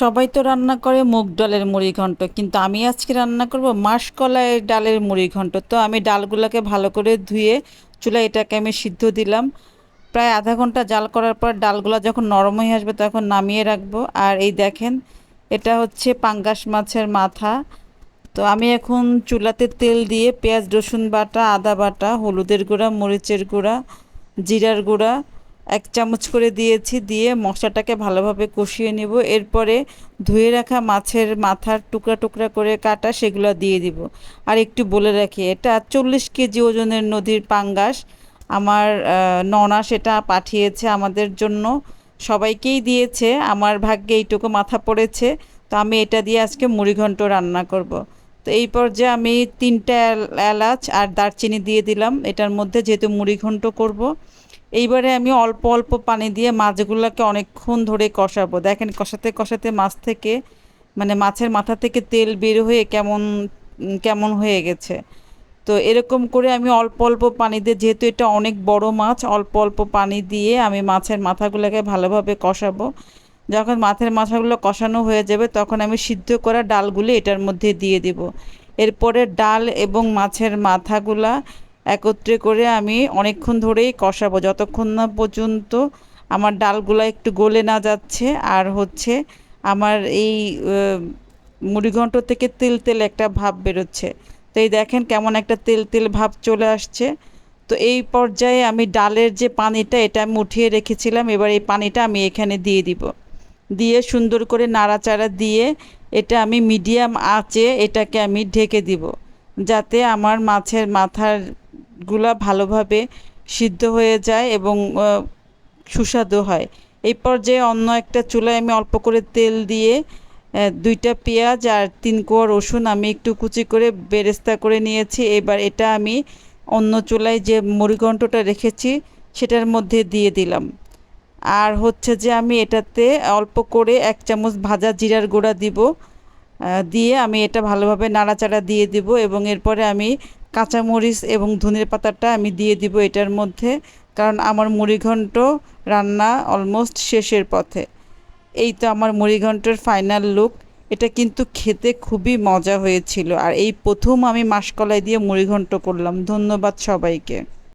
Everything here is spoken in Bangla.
সবাই তো রান্না করে মুগ ডালের মুড়ি ঘন্ট, কিন্তু আমি আজকে রান্না করব মাসকলাইয়ের ডালের মুড়ি ঘন্ট। তো আমি ডালগুলোকে ভালো করে ধুয়ে চুলা এটাকে আমি সিদ্ধ দিলাম। প্রায় আধা ঘণ্টা জাল করার পর ডালগুলো যখন নরম হয়ে আসবে তখন নামিয়ে রাখব। আর এই দেখেন, এটা হচ্ছে পাঙ্গাস মাছের মাথা। তো আমি এখন চুলাতে তেল দিয়ে পেঁয়াজ, রসুন বাটা, আদা বাটা, হলুদের গুঁড়া, মরিচের গুঁড়া, জিরার গুঁড়া এক চামচ করে দিয়েছি, দিয়ে মশলাটাকে ভালোভাবে কষিয়ে নেব। এরপরে ধুয়ে রাখা মাছের মাথার টুকরা টুকরা করে কাটা সেগুলো দিয়ে দিব। আর একটু বলে রাখি, এটা চল্লিশ কেজি ওজনের নদীর পাঙ্গাস। আমার ননা সেটা পাঠিয়েছে আমাদের জন্য। সবাইকেই দিয়েছে, আমার ভাগ্যে এইটুকু মাথা পড়েছে। তো আমি এটা দিয়ে আজকে মুড়িঘণ্ট রান্না করব। তো এই পর্যায়ে আমি তিনটা এলাচ আর দারচিনি দিয়ে দিলাম। এটার মধ্যে যেহেতু মুড়িঘণ্ট করব। এইবারে আমি অল্প অল্প পানি দিয়ে মাছগুলোকে অনেকক্ষণ ধরে কষাবো। দেখেন, কষাতে কষাতে মাছ থেকে মানে মাছের মাথা থেকে তেল বের হয়ে কেমন কেমন হয়ে গেছে। তো এরকম করে আমি অল্প অল্প পানি দিয়ে, যেহেতু এটা অনেক বড় মাছ, অল্প অল্প পানি দিয়ে আমি মাছের মাথাগুলোকে ভালোভাবে কষাবো। যখন মাছের মাথাগুলো কষানো হয়ে যাবে, তখন আমি সিদ্ধ করা ডালগুলি এটার মধ্যে দিয়ে দিব। এরপরে ডাল এবং মাছের মাথাগুলা একত্রে করে আমি অনেকক্ষণ ধরেই কষাবো। যতক্ষণ না পর্যন্ত আমার ডালগুলো একটু গলে না যাচ্ছে, আর হচ্ছে আমার এই মুড়িঘণ্ট থেকে তেল তেল একটা ভাব বেরোচ্ছে। তো এই দেখেন কেমন একটা তেল তেল ভাব চলে আসছে। তো এই পর্যায়ে আমি ডালের যে পানিটা, এটা আমি উঠিয়ে রেখেছিলাম। এবার এই পানিটা আমি এখানে দিয়ে দিব। দিয়ে সুন্দর করে নাড়াচাড়া দিয়ে এটা আমি মিডিয়াম আঁচে এটাকে আমি ঢেকে দিব, যাতে আমার মাছের মাথারগুলা ভালোভাবে সিদ্ধ হয়ে যায় এবং সুস্বাদু হয়। এই পর্যায়ে অন্য একটা চুলায় আমি অল্প করে তেল দিয়ে দুইটা পেঁয়াজ আর তিন কোয়া রসুন আমি একটু কুচি করে বেরেস্তা করে নিয়েছি। এবার এটা আমি অন্য চুলায় যে মুড়িঘণ্টটা রেখেছি, সেটার মধ্যে দিয়ে দিলাম। আর হচ্ছে যে আমি এটাতে অল্প করে এক চামচ ভাজা জিরার গুঁড়া দিব দিয়ে আমি এটা ভালোভাবে নাড়াচাড়া দিয়ে দিব এবং এরপরে আমি কাঁচামরিচ এবং ধনের পাতাটা আমি দিয়ে দিব এটার মধ্যে, কারণ আমার মুড়িঘণ্ট রান্না অলমোস্ট শেষের পথে। এই তো আমার মুড়িঘণ্টের ফাইনাল লুক এটা কিন্তু খেতে খুবই মজা হয়েছিল। আর এই প্রথম আমি মাসকলাই দিয়ে মুড়িঘণ্ট করলাম। ধন্যবাদ সবাইকে।